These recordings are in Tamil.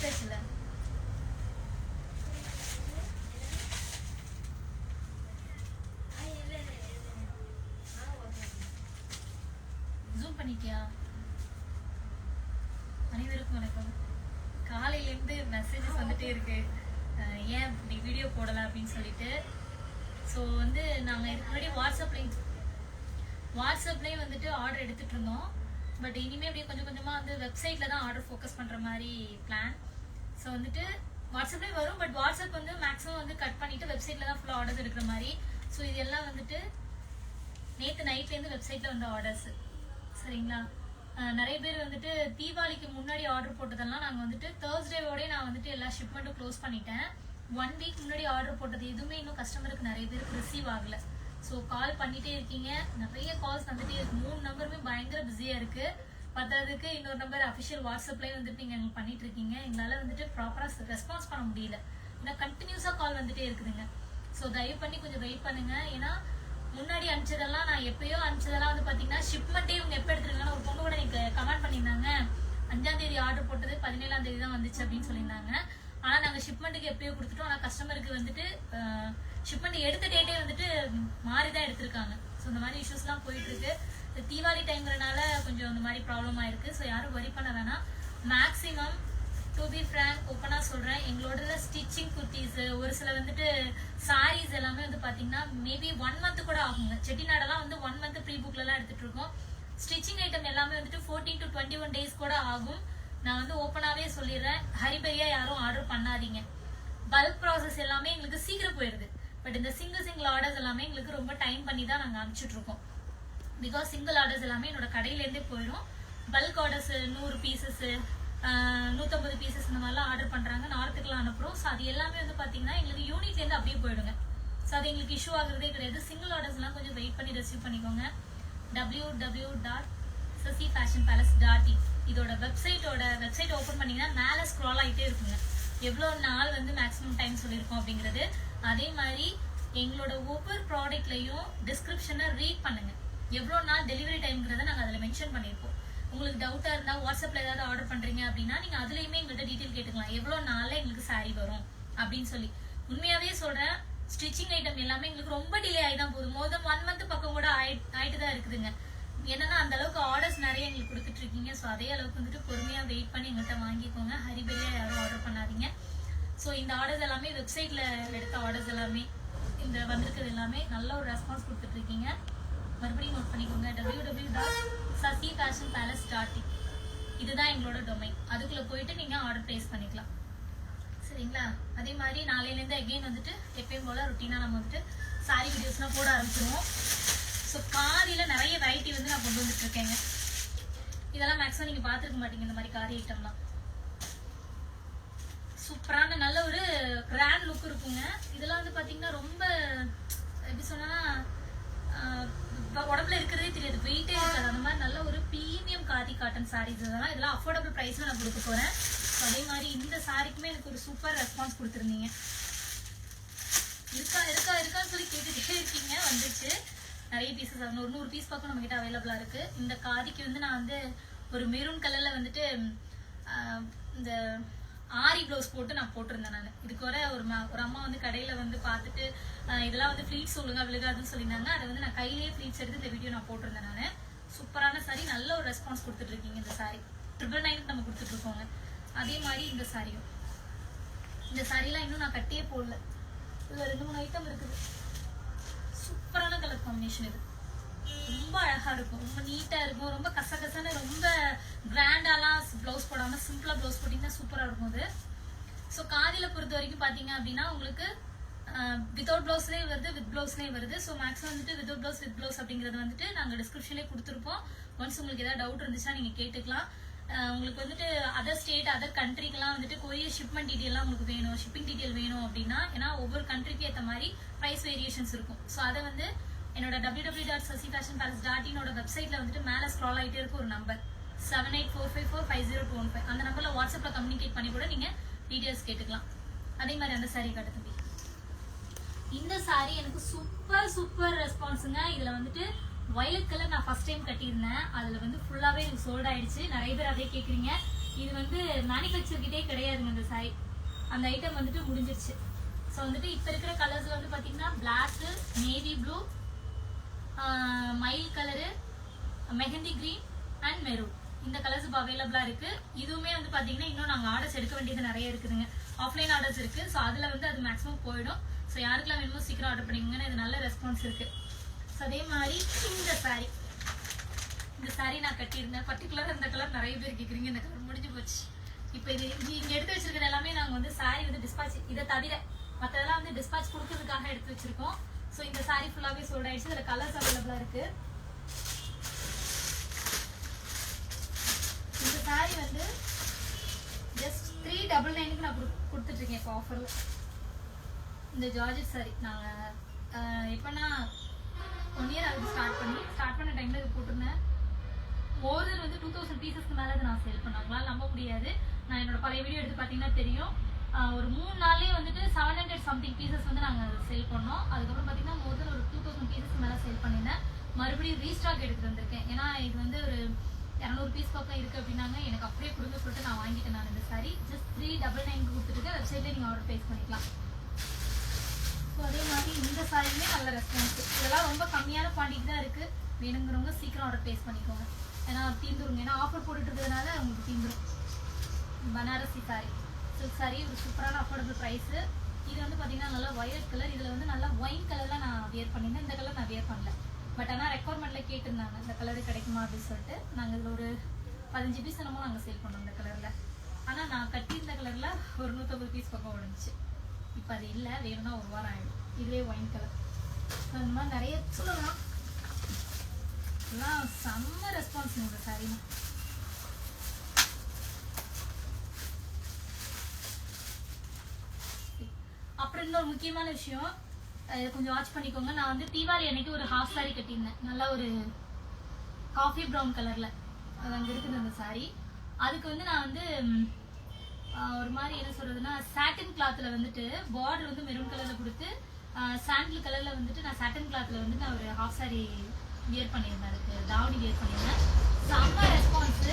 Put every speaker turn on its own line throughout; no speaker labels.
எடுத்தாச்சுல ஜூம் பண்ணிட்டியா அனைவருக்கும் வணக்கம். காலையிலேருந்து மெசேஜஸ் வந்துட்டே இருக்கு. ஏன் இப்படி வீடியோ போடலாம் அப்படின்னு சொல்லிட்டு. ஸோ வந்து நாங்கள் இதுக்கு முன்னாடி வாட்ஸ்அப்லேயும் வாட்ஸ்அப்லேயும் வந்துட்டு ஆர்டர் எடுத்துட்டு இருந்தோம். பட் இனிமேல் அப்படியே கொஞ்சம் கொஞ்சமாக வந்து வெப்சைட்டில் தான் ஆர்டர் ஃபோக்கஸ் பண்ணுற மாதிரி பிளான் இப்போ வந்துட்டு வாட்ஸ்அப்லேயே வரும் பட் வாட்ஸ்அப் வந்து மேக்ஸிமம் வந்து கட் பண்ணிட்டு வெப்சைட்டில் தான் ஃபுல்லாக ஆர்டர்ஸ் எடுக்கிற மாதிரி. ஸோ இது எல்லாம் வந்துட்டு நேற்று நைட்லேருந்து வெப்சைட்டில் வந்த ஆர்டர்ஸ் சரிங்களா? நிறைய பேர் வந்துட்டு தீபாவளிக்கு முன்னாடி ஆர்டர் போட்டதெல்லாம் நாங்கள் வந்துட்டு தேர்ஸ்டேவோடய நான் வந்துட்டு எல்லா ஷிப்மெண்ட்டும் க்ளோஸ் பண்ணிட்டேன். ஒன் வீக் முன்னாடி ஆர்டர் போட்டது எதுவுமே இன்னும் கஸ்டமருக்கு நிறைய பேருக்கு ரிசீவ் ஆகலை. ஸோ கால் பண்ணிகிட்டே இருக்கீங்க. நிறைய கால்ஸ் வந்துட்டே இருக்கு. மூணு நம்பருமே பயங்கர பிஸியாக இருக்குது பத்தாவதுக்கு இன்னொரு நம்பர் அஃபிஷியல் வாட்ஸ்அப்லேயே வந்துட்டு நீங்கள் எங்களுக்கு பண்ணிட்டு இருக்கீங்க எங்களால் வந்துட்டு ப்ராப்பராக ரெஸ்பான்ஸ் பண்ண முடியல. ஏன்னா கண்டினியூஸாக கால் வந்துட்டே இருக்குதுங்க. ஸோ தயவு பண்ணி கொஞ்சம் வெயிட் பண்ணுங்க. ஏன்னா முன்னாடி அனுப்பிச்சதெல்லாம் நான் எப்பயோ அனுப்பிச்சதெல்லாம் வந்து பார்த்தீங்கன்னா ஷிப்மெண்ட்டே இவங்க எப்போ எடுத்துருக்காங்கன்னு ஒரு பொண்ணு கூட எனக்கு கமெண்ட் பண்ணியிருந்தாங்க. அஞ்சாம் தேதி ஆர்டர் போட்டது பதினேழாம் தேதி தான் வந்துச்சு அப்படின்னு சொல்லியிருந்தாங்க. ஆனால் நாங்கள் ஷிப்மெண்ட்டுக்கு எப்பயோ கொடுத்துட்டோம். ஆனால் கஸ்டமருக்கு வந்துட்டு ஷிப்மெண்ட் எடுத்த டேட்டே வந்துட்டு மாறி தான் எடுத்திருக்காங்க. ஸோ இந்த மாதிரி இஷ்யூஸ்லாம் போயிட்டுருக்கு. இந்த தீபாவளி டைம்ங்கிறனால கொஞ்சம் இந்த மாதிரி ப்ராப்ளம் ஆயிருக்கு. ஸோ யாரும் வரி பண்ண வேணாம். மேக்ஸிமம் டு பி ஃப்ரேங்க் ஓப்பனாக சொல்கிறேன் எங்களோட ஸ்டிச்சிங் குர்த்திஸ் ஒரு சில வந்துட்டு சாரீஸ் எல்லாமே வந்து பார்த்தீங்கன்னா மேபி ஒன் மந்த் கூட ஆகுங்க. செட்டிநாடெல்லாம் வந்து ஒன் மந்த் ப்ரீ புக்லலாம் எடுத்துகிட்டு இருக்கோம். ஸ்டிச்சிங் ஐட்டம் எல்லாமே வந்துட்டு fourteen to twenty one days கூட ஆகும். நான் வந்து ஓப்பனாகவே சொல்லிடுறேன். ஹரிபரியாக யாரும் ஆர்டர் பண்ணாதீங்க. பல்க் ப்ராசஸ் எல்லாமே எங்களுக்கு சீக்கிரம் போயிடுது. பட் இந்த சிங்கிள் சிங்கிள் ஆர்டர்ஸ் எல்லாமே எங்களுக்கு ரொம்ப டைம் பண்ணி தான் நாங்கள் அனுப்பிச்சிட்ருக்கோம் பிகாஸ் சிங்கிள் ஆர்டர்ஸ் எல்லாமே என்னோட கடையிலேருந்தே போயிடும் பல்க் ஆர்டர்ஸ் நூறு பீசஸ்ஸு நூற்றம்பது பீசஸ் இந்த மாதிரிலாம் ஆர்டர் பண்ணுறாங்க நார்த்துக்குலாம் அனுப்புகிறோம் ஸோ அது எல்லாமே வந்து பார்த்தீங்கன்னா எங்களுக்கு யூனிட்லேருந்து அப்படியே போயிடுங்க. ஸோ அது எங்களுக்கு இஷ்யூ ஆகுறதே கிடையாது. சிங்கிள் ஆர்டர்ஸ்லாம் கொஞ்சம் வெயிட் பண்ணி ரிசீவ் பண்ணிக்கோங்க. W W dot Sasi fashion palace dot in இதோட வெப்சைட்டோட வெப்சைட் ஓப்பன் பண்ணீங்கன்னா மேலே ஸ்க்ரால் ஆகிட்டே இருக்குங்க. எவ்வளோ நாள் வந்து மேக்ஸிமம் டைம் சொல்லியிருக்கோம் அப்படிங்கிறது. அதே மாதிரி எங்களோட ஒவ்வொரு ப்ராடக்ட்லையும் டிஸ்கிரிப்ஷனை ரீட் பண்ணுங்க. எவ்வளோ நாள் டெலிவரி டைம்ங்கிறத நாங்கள் அதில் மென்ஷன் பண்ணியிருப்போம் உங்களுக்கு டவுட்டாக இருந்தால் வாட்ஸ்அப்பில் ஏதாவது ஆர்டர் பண்ணுறீங்க அப்படின்னா நீங்கள் அதுலேயுமே எங்கள்கிட்ட டீட்டெயில் கேட்டுக்கலாம். எவ்வளோ நாளில் எங்களுக்கு சாரி வரும் அப்படின்னு சொல்லி. உண்மையாகவே சொல்கிறேன் ஸ்டிச்சிங் ஐட்டம் எல்லாமே எங்களுக்கு ரொம்ப டிலே ஆகி தான் போகுது மோதம் ஒன் மந்த் பக்கம் கூட ஆயி ஆயிட்டு தான் இருக்குதுங்க. என்னன்னா அந்த அளவுக்கு ஆர்டர்ஸ் நிறைய எங்களுக்கு கொடுத்துட்டு இருக்கீங்க. ஸோ அதே அளவுக்கு வந்துட்டு பொறுமையாக வெயிட் பண்ணி எங்கள்கிட்ட வாங்கிக்கோங்க. ஹரிபரியாக யாரும் ஆர்டர் பண்ணாதீங்க. ஸோ இந்த ஆர்டர்ஸ் எல்லாமே வெப்சைட்டில் எடுத்த ஆர்டர்ஸ் எல்லாமே இந்த வந்திருக்கிறது எல்லாமே நல்ல ஒரு ரெஸ்பான்ஸ் கொடுத்துட்டு இருக்கீங்க மறுபடியும் நோட் பண்ணிக்கோங்க W W dot Sasi fashion palace dot இதுதான் எங்களோட டொமைன் அதுக்குள்ள போயிட்டு நீங்க ஆர்டர் பிளேஸ் பண்ணிக்கலாம். சரிங்களா? அதே மாதிரி நாளையிலேருந்து அகைன் வந்துட்டு எப்பயும் போல ருட்டீனா நம்ம வந்துட்டு சாரி வீடியோஸ்லாம் போட ஆரம்பிச்சிருவோம். ஸோ காதியில நிறைய வெரைட்டி வந்து நான் கொண்டு வந்துட்டு இருக்கேங்க இதெல்லாம் மேக்ஸிமம் நீங்க பார்த்துருக்க மாட்டீங்க இந்த மாதிரி காரி ஐட்டம்லாம் சூப்பரான நல்ல ஒரு கிராண்ட் லுக் இருக்குங்க. இதெல்லாம் வந்து பார்த்தீங்கன்னா ரொம்ப எப்படி சொன்னா உடம்புல இருக்கிறதே தெரியாது. வெயிட்டே இருக்காது. அந்த மாதிரி நல்ல ஒரு ப்ரீமியம் காதி காட்டன் சாரீஸ் இதெல்லாம் இதெல்லாம் அஃபோர்டபுள் ப்ரைஸ்ல நான் கொடுக்க போறேன். அதே மாதிரி இந்த சாரிக்குமே எனக்கு ஒரு சூப்பர் ரெஸ்பான்ஸ் கொடுத்துருந்தீங்க. இருக்கா இருக்கா இருக்கான்னு சொல்லி கேட்டுட்டே இருக்கீங்க. வந்துச்சு. நிறைய பீசஸ் ஆகணும் ஒரு நூறு பீஸ் பக்கம் நம்ம கிட்ட அவைலபிளா இருக்கு. இந்த காதிக்கு வந்து நான் வந்து ஒரு மெரூன் கலர்ல வந்துட்டு இந்த ஆரி ப்ளவுஸ் போட்டு நான் போட்டிருந்தேன் நான். இதுக்கு வர ஒரு ஒரு அம்மா வந்து கடையில வந்து பார்த்துட்டு இதெல்லாம் வந்து ஃப்ளீட்ஸ் ஒழுங்காக விழுகாதுன்னு சொல்லியிருந்தாங்க. அதை வந்து நான் கையிலேயே ஃப்ளீட்ஸ் எடுத்து இந்த வீடியோ நான் போட்டிருந்தேன் நான். சூப்பரான சாரி நல்ல ஒரு ரெஸ்பான்ஸ் கொடுத்துட்டு இருக்கீங்க இந்த சாரி ட்ரிபிள் நைனுக்கு நம்ம கொடுத்துட்டு இருக்கோங்க அதே மாதிரி இந்த சாரியும் இந்த சாரிலாம் இன்னும் நான் கட்டியே போடல. இதில் ரெண்டு மூணு ஐட்டம் இருக்குது. சூப்பரான கலர் காம்பினேஷன் இது. ரொம்ப அழகா இருக்கும். ரொம்ப நீட்டா இருக்கும். ரொம்ப கசகசன்னு ரொம்ப கிராண்டாலாம் ப்ளவுஸ் போடாம சிம்பிளா ப்ளவுஸ் போட்டீங்கன்னா சூப்பரா இருக்கும் அது. ஸோ காதில பொறுத்த வரைக்கும் பாத்தீங்க அப்படின்னா உங்களுக்கு வித்தவுட் ப்ளவுஸ்லேயே வருது வித் ப்ளவுஸ்லேயே வருது. ஸோ மேக்ஸிமம் வந்துட்டு வித்தவுட் ப்ளவுஸ் வித் ப்ளவுஸ் அப்படிங்கிறது வந்துட்டு நாங்கள் டிஸ்கிரிப்ஷன்லேயே கொடுத்துருப்போம். ஒன்ஸ் உங்களுக்கு ஏதாவது டவுட் இருந்துச்சுன்னா நீங்கள் கேட்டுக்கலாம். உங்களுக்கு வந்துட்டு அதர் ஸ்டேட் அதர் கண்ட்ரிக்கெலாம் வந்துட்டு கொரியர் ஷிப்மெண்ட் டீட்டெயிலாம் உங்களுக்கு வேணும் ஷிப்பிங் டீட்டெயில் வேணும் அப்படின்னா ஏன்னா ஒவ்வொரு கண்ட்ரிக்கு ஏற்ற மாதிரி ப்ரைஸ் வேரியேஷன்ஸ் இருக்கும். ஸோ அதை வந்து என்னோட W W dot Sasi fashion palace dot இனோட வெப்சைட்ல வந்துட்டு மேலே ஸ்க்ரால் ஆகிட்டே இருக்கும் ஒரு number seven eight four five four five zero two one five அந்த நம்பரில் வாட்ஸ்அப்பில் கம்யூனிகேட் பண்ணி கூட நீங்கள் டீட்டெயில்ஸ் கேட்டுக்கலாம். அதே மாதிரி அந்த சாரி கட்ட தம்பி. இந்த சாரி எனக்கு சூப்பர் சூப்பர் ரெஸ்பான்ஸுங்க இதில் வந்துட்டு வயலட் கலர் நான் ஃபர்ஸ்ட் டைம் கட்டியிருந்தேன். அதில் வந்து ஃபுல்லாகவே எனக்கு சோல்ட் ஆயிடுச்சு. நிறைய பேர் அதே கேட்குறீங்க இது வந்து மேனுஃபேக்சர்கிட்டே கிடையாதுங்க இந்த சாரி அந்த ஐட்டம் வந்துட்டு முடிஞ்சிருச்சு. ஸோ வந்துட்டு இப்போ இருக்கிற கலர்ஸ் வந்து பார்த்தீங்கன்னா பிளாக்கு நேவி ப்ளூ மயில் colour mehndi green and maroon. இந்த கலர்ஸ் இப்போ அவைலபிளாக இருக்குது இதுவுமே வந்து பார்த்தீங்கன்னா இன்னும் நாங்கள் ஆர்டர்ஸ் எடுக்க வேண்டியது நிறைய இருக்குதுங்க. ஆஃப்லைன் ஆர்டர்ஸ் இருக்குது ஸோ அதில் வந்து அது மேக்ஸிமம் போயிடும். ஸோ யாருக்கெல்லாம் வேணுமோ சீக்கிரம் ஆர்டர் பண்ணிக்கோங்கன்னு இது நல்ல ரெஸ்பான்ஸ் இருக்குது ஸோ அதே மாதிரி இந்த சாரீ இந்த saree நான் கட்டியிருந்தேன். பர்டிகுலராக இந்த கலர் நிறைய பேர் கேட்குறீங்க இந்த கலர் முடிஞ்சு போச்சு. இப்போ இது இங்கே எடுத்து வச்சிருக்கிற எல்லாமே நாங்கள் வந்து saree வந்து டிஸ்பாச் இதை தவிர மற்றதெல்லாம் வந்து டிஸ்பாச் கொடுக்கறதுக்காக எடுத்து வச்சிருக்கோம். ஸோ இந்த saree ஃபுல்லாகவே சோல்ட் ஆயிடுச்சு. இதில் கலர்ஸ் அவைலபிளாக இருக்கு. இந்த saree வந்து ஜஸ்ட் த்ரீ டபுள் நைனுக்கு நான் கொடுத்துட்ருக்கேன் இப்போ ஆஃபரில் இந்த ஜார்ஜெட் சாரி நாங்கள் எப்போனா ஒன் இயர் ஆகுது ஸ்டார்ட் பண்ணி. ஸ்டார்ட் பண்ண டைமில் இது போட்டிருந்தேன். ஓரல் வந்து டூ தௌசண்ட் பீசஸ்க்கு மேலே அதை நான் சேல் பண்ணேன். உங்களால் நம்ப முடியாது. நான் என்னோட பழைய வீடியோ எடுத்து பார்த்தீங்கன்னா தெரியும். ஒரு மூணு நாள்லேயே வந்து சம்திங் பீசஸ் வந்து நாங்கள் சேல் பண்ணோம். அதுக்கப்புறம் பார்த்தீங்கன்னா மோர் ஒரு டூ தௌசண்ட் பீசஸ் மேலே சேல் பண்ணியிருந்தேன். மறுபடியும் ரீஸ்டாக் எடுத்துகிட்டு வந்திருக்கேன். ஏன்னா இது வந்து ஒரு இரநூறு பீஸ் பக்கம் இருக்குது அப்படின்னாங்க. எனக்கு அப்படியே கொடுக்க சொல்லிட்டு நான் வாங்கிட்டேன் நான் இந்த sari just three double nine கொடுத்துட்டு வெப்சைட்ல நீங்கள் ஆர்டர் பேஸ் பண்ணிக்கலாம். ஸோ அதே மாதிரி இந்த சாரியுமே நல்ல ரெஸ்பான்ஸ் இதெல்லாம் ரொம்ப கம்மியான குவான்டிட்டி தான் இருக்குது வேணுங்கிறவங்க சீக்கிரம் ஆர்டர் பேஸ் பண்ணிக்கோங்க. ஏன்னா தீந்துருங்க. ஏன்னா ஆஃபர் போட்டுட்டு இருக்கிறதுனால உங்களுக்கு தீந்துரும். பனாரசி சாரி சில்க் சாரி ஒரு சூப்பரான அஃபோர்டபுள் ப்ரைஸு இது வந்து பார்த்தீங்கன்னா நல்லா ஒயலட் கலர் இதில் வந்து நல்லா ஒயின் கலரில் நான் வியர் பண்ணியிருந்தேன் இந்த கலர் நான் வியர் பண்ணல. பட் ஆனால் ரெக்குவயர்மெண்ட்டில் கேட்டிருந்தாங்க இந்த கலர் கிடைக்குமா அப்படின்னு சொல்லிட்டு. நாங்கள் இதில் ஒரு பதினஞ்சு பீஸ் என்னமோ நாங்கள் சேல் பண்ணோம் இந்த கலரில் ஆனால் நான் கட்டியிருந்த கலரில் ஒரு நூற்றம்பது பீஸ் பக்கம் உடஞ்சிச்சு. இப்போ அது இல்லை வேணும்னா ஒரு வாரம் ஆயிடும். இதுவே ஒயின் கலர் அந்த மாதிரி நிறைய சொல்லலாம். செம்ம ரெஸ்பான்ஸ் இந்த சாரினா அப்புறம் இன்னொரு முக்கியமான விஷயம். கொஞ்சம் வாட்ச் பண்ணிக்கோங்க. நான் வந்து தீபாவளி அன்னைக்கு ஒரு ஹாஃப் சாரி கட்டியிருந்தேன். நல்லா ஒரு காஃபி ப்ரௌன் கலர்ல அது அங்கே இருக்குது அந்த சாரி அதுக்கு வந்து நான் வந்து ஒரு மாதிரி என்ன சொல்றதுன்னா சாட்டின் கிளாத்ல வந்துட்டு பார்டர் வந்து மெரூன் கலர்ல கொடுத்து சாண்டில் கலர்ல வந்துட்டு நான் சாட்டன் கிளாத்ல வந்து நான் ஒரு ஹாஃப் சாரி வியர் பண்ணியிருந்தேன். அதுக்கு தாவணி வியர் பண்ணியிருந்தேன். செம்ம ரெஸ்பான்ஸு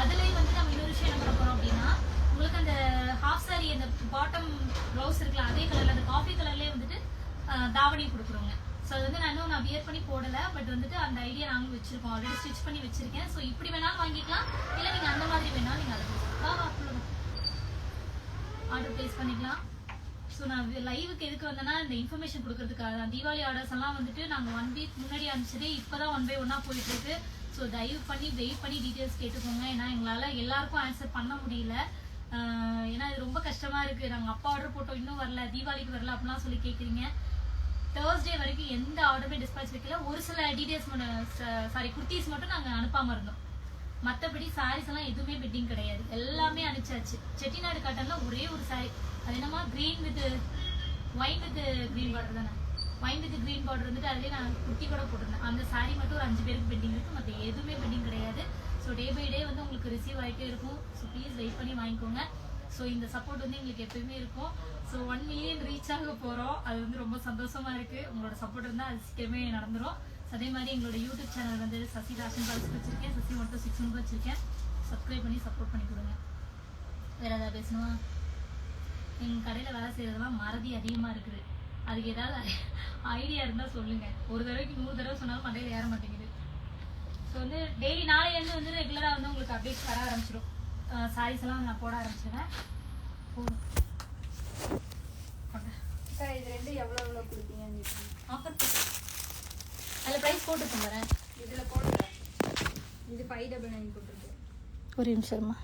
அதுலேயும் வந்து நம்ம இன்னொரு விஷயம் என்ன பண்ண போகிறோம் அப்படின்னா உங்களுக்கு அந்த ஹாஃப் saree அந்த பாட்டம் ப்ளவுஸ் இருக்குல்ல அதே கலர்ல அந்த காஃபி கலர்லயே வந்துட்டு ஆஹ் தாவணி கொடுக்குறோங்க ஸோ அது வந்து நான் இன்னும் நான் வியர் பண்ணி போடலை பட் வந்துட்டு அந்த ஐடியா நாங்களும் வச்சிருக்கோம். ஆல்ரெடி ஸ்டிச் பண்ணி வச்சிருக்கேன். ஸோ இப்படி வேணாலும் வாங்கிக்கலாம். இல்லை நீங்கள் அந்த மாதிரி வேணாலும் நீங்கள் அதை ஆர்டர் பிளேஸ் பண்ணிக்கலாம். ஸோ நான் லைவுக்கு எதுக்கு வந்தேன்னா இந்த இன்ஃபர்மேஷன் கொடுக்கறதுக்காக தான். தீபாவளி ஆர்டர்ஸ் எல்லாம் வந்துட்டு நாங்கள் ஒன் வீக் முன்னாடி அனுப்பிச்சதே இப்போ தான் ஒன் பை ஒன்னாக போயிட்டு இருக்கு. ஸோ தயவு பண்ணி வெயிட் பண்ணி டீட்டெயில்ஸ் கேட்டுக்கோங்க. ஏன்னா எங்களால் எல்லாருக்கும் ஆன்சர் பண்ண முடியல. ஏன்னா இது ரொம்ப கஷ்டமா இருக்கு. நாங்கள் அப்பா ஆர்டர் போட்டோம் இன்னும் வரல. தீபாவளிக்கு வரல அப்படிலாம் சொல்லி கேட்குறீங்க தேர்ஸ்டே வரைக்கும் எந்த ஆர்டருமே டிஸ்பேச் வைக்கல. ஒரு சில டீடைல்ஸ் மட்டும் சாரி குர்த்திஸ் மட்டும் நாங்கள் அனுப்பாம இருந்தோம். மற்றபடி சாரீஸ் எல்லாம் எதுவுமே பெட்டிங் கிடையாது. எல்லாமே அனுப்பிச்சாச்சு. செட்டிநாடு காட்டன்ல ஒரே ஒரு சாரி அது என்னமா green with wine with green border தானே? ஒயின் வித் கிரீன் பார்டர் வந்துட்டு அதுலேயே நான் குர்த்தி கூட போட்டிருந்தேன். அந்த சாரி மட்டும் ஒரு அஞ்சு பேருக்கு பெட்டிங் இருக்கு. மற்ற எதுவுமே பெண்டிங் கிடையாது. ஸோ டே பை டே வந்து உங்களுக்கு ரிசீவ் ஆகிட்டே இருக்கும். ஸோ ப்ளீஸ் வெயிட் பண்ணி வாங்கிக்கோங்க. ஸோ இந்த சப்போர்ட் வந்து எங்களுக்கு எப்பயுமே இருக்கும். ஸோ ஒன் மில்லியன் ரீச் ஆக போகிறோம் அது வந்து ரொம்ப சந்தோஷமா இருக்கு. உங்களோட சப்போர்ட் இருந்தால் அது சீக்கிரமே நடந்துரும். அதே மாதிரி எங்களோட யூடியூப் சேனல் வந்து சசி ராஷன் பால்ஸ் வச்சிருக்கேன். சசி மட்டும் சிக்ஸ் மந்த் வச்சிருக்கேன். சப்ஸ்கிரைப் பண்ணி சப்போர்ட் பண்ணி கொடுங்க. வேற ஏதாவது பேசணுமா? எங்கள் கடையில் வேலை செய்யறதெல்லாம் மறதி அதிகமாக இருக்குது. அதுக்கு ஏதாவது ஐடியா இருந்தால் சொல்லுங்க. ஒரு தடவைக்கு நூறு தடவை சொன்னாலும் மண்டையில் ஏற மாட்டேங்குது. ஸோ வந்து டெய்லி நாளையிலேருந்து வந்து ரெகுலராக வந்து உங்களுக்கு அப்டேட் வர ஆரம்பிச்சிடும் சாரீஸ் எல்லாம் நான் போட ஆரம்பிச்சிடுவேன் போதும்
அக்கா இது ரெண்டு எவ்வளோ எவ்வளோ கொடுப்பீங்கன்னு
ஆஃபர் அதில் ப்ரைஸ் போட்டு தந்துறேன்
இதில் போடுங்க. இது ஃபைவ் டபுள் நைன் போட்டிருக்கு
ஒரு நிமிஷமா